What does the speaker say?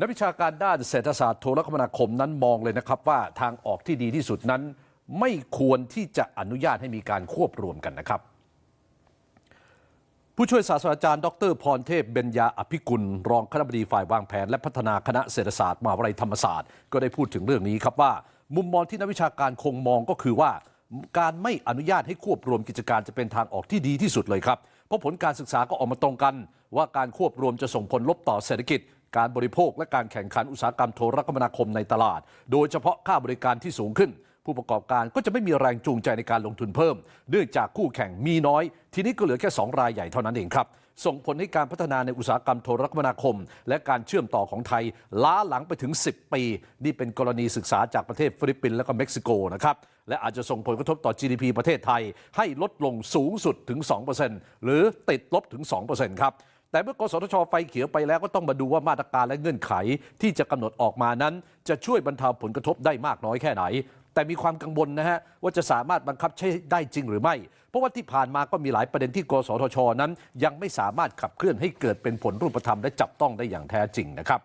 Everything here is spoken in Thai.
นักวิชาการด้านเศรษฐศาสตร์โทรคมนาคมนั้นมองเลยนะครับว่าทางออกที่ดีที่สุดนั้น ไม่ควรที่จะอนุญาตให้มีการควบรวมกันนะครับ ผู้ช่วยศาสตราจารย์ ดร พรเทพเบญญาอภิกุล รองคณบดีฝ่ายวางแผน และพัฒนาคณะเศรษฐศาสตร์มหาวิทยาลัยธรรมศาสตร์ก็ได้พูดถึงเรื่องนี้ครับว่า มุมมองที่นักวิชาการคงมองก็คือว่า การไม่อนุญาตให้ควบรวมกิจการจะเป็นทางออกที่ดีที่สุดเลยครับเพราะผลการศึกษาก็ออกมาตรงกัน ว่าการควบรวมจะส่งผลลบต่อเศรษฐกิจ การบริโภคและการแข่งขันอุตสาหกรรมโทรคมนาคมในตลาด โดยเฉพาะค่าบริการที่สูงขึ้น ผู้ประกอบการก็จะไม่มีแรงจูงใจในการลงทุนเพิ่ม เนื่องจากคู่แข่งมีน้อย ทีนี้ก็เหลือแค่ 2 รายใหญ่เท่านั้นเองครับ ส่งผลให้การพัฒนาในอุตสาหกรรมโทรคมนาคม และการเชื่อมต่อของไทย ล้าหลังไปถึง 10 ปี นี่เป็นกรณีศึกษาจากประเทศฟิลิปปินส์และก็เม็กซิโกนะครับและอาจจะส่งผลกระทบต่อ GDP ประเทศไทยให้ลดลงสูงสุดถึง 2%หรือติดลบถึง 2%ครับ แต่เมื่อกสทชไฟเขียวไปแล้วก็ต้องมาดูว่ามาตรการและเงื่อนไขที่จะกำหนดออกมานั้น จะช่วยบรรเทาผลกระทบได้มากน้อยแค่ไหน แต่มีความกังวลนะฮะว่าจะสามารถบังคับใช้ได้จริงหรือไม่ เพราะว่าที่ผ่านมาก็มีหลายประเด็นที่กสทชนั้น ยังไม่สามารถขับเคลื่อนให้เกิดเป็นผลรูปธรรมและจับต้องได้อย่างแท้จริงนะครับ